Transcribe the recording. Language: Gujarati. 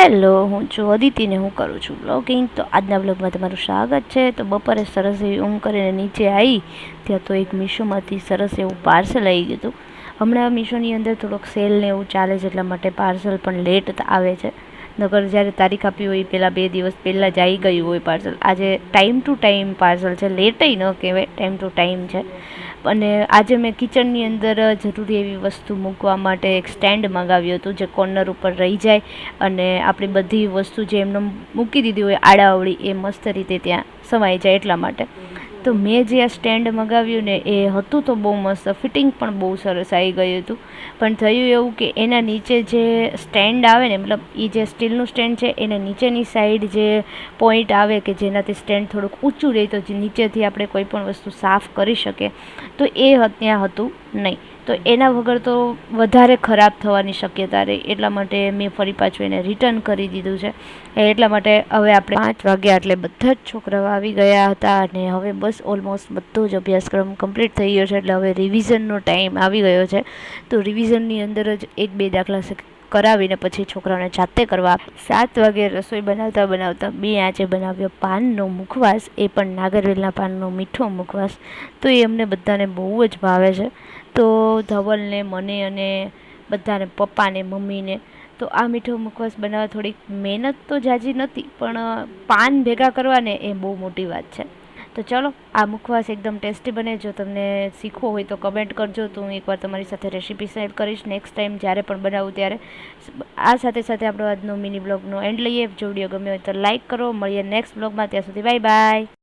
હેલો, હું છું અદિતિને હું કરું છું બ્લોગિંગ તો આજના બ્લોગમાં તમારું સ્વાગત છે. તો બપોરે સરસ એવી ઊંઘ કરીને નીચે આવી ત્યાં તો એક મીશોમાંથી સરસ એવું પાર્સલ આવી ગયું હતું. હમણાં મીશોની અંદર થોડોક સેલ ને એવું ચાલે છે, એટલા માટે પાર્સલ પણ લેટ આવે છે. નગર જ્યારે તારીખ આપી હોય પહેલાં બે દિવસ પહેલાં જ આવી ગયું હોય પાર્સલ આજે ટાઈમ ટુ ટાઈમ પાર્સલ છે. લેટય ન કહેવાય ટાઈમ ટુ ટાઈમ છે. અને આજે મેં કિચનની અંદર જરૂરી એવી વસ્તુ મૂકવા માટે એક સ્ટેન્ડ મંગાવ્યું હતું, જે કોર્નર ઉપર રહી જાય અને આપણી બધી વસ્તુ જે એમને મૂકી દીધી હોય, આડાઅવળી, એ મસ્ત રીતે ત્યાં સમાઈ જાય એટલા માટે. તો મેં જે આ સ્ટેન્ડ મગાવ્યું ને એ હતું તો બહુ મસ્ત. ફિટિંગ પણ બહુ સરસ આવી ગયું હતું. પણ થયું એવું કે એના નીચે જે સ્ટેન્ડ આવે ને, મતલબ એ જે સ્ટીલનું સ્ટેન્ડ છે, એના નીચેની સાઈડ જે પોઈન્ટ આવે કે જેનાથી સ્ટેન્ડ થોડુંક ઊંચું રહે તો જે નીચેથી આપણે કોઈ પણ વસ્તુ સાફ કરી શકીએ, તો એ ત્યાં હતું નહીં. તો એના વગર તો વધારે ખરાબ થવાની શક્યતા રહી. એટલા માટે મેં ફરી પાછું એને રિટર્ન કરી દીધું છે. એટલા માટે હવે આપણે પાંચ વાગ્યા એટલે બધા જ છોકરાઓ આવી ગયા હતા અને હવે બસ ઓલમોસ્ટ બધો જ અભ્યાસક્રમ કમ્પ્લીટ થઈ ગયો છે. એટલે હવે રિવિઝનનો ટાઈમ આવી ગયો છે. તો રિવિઝનની અંદર જ એક બે દાખલા કરાવીને પછી છોકરાઓને જાતે કરવા. સાત વાગે રસોઈ બનાવતા બનાવતા બે આંચે બનાવ્યો પાનનો મુખવાસ. એ પણ નાગરવેલના પાનનો મીઠો મુખવાસ. તો એ અમને બધાને બહુ જ ભાવે છે. તો ધવલને, મને અને બધાને, પપ્પાને, મમ્મીને. તો આ મીઠો મુખવાસ બનાવવા થોડીક મહેનત તો જાજી નથી પણ પાન ભેગા કરવાને એ બહુ મોટી વાત છે. તો ચલો, આ મુખવાસ એકદમ ટેસ્ટી બને. જો તમને શીખવો હોય તો કમેન્ટ કરજો. તો હું એકવાર તમારી સાથે રેસીપી શેર કરીશ નેક્સ્ટ ટાઈમ જ્યારે પણ બનાવું ત્યારે. આ સાથે સાથે આપણો આજનો મિની બ્લોગનો એન્ડ લઈએ. જો વીડિયો ગમ્યો હોય તો લાઇક કરો. મળીએ નેક્સ્ટ બ્લોગમાં. ત્યાં સુધી બાય બાય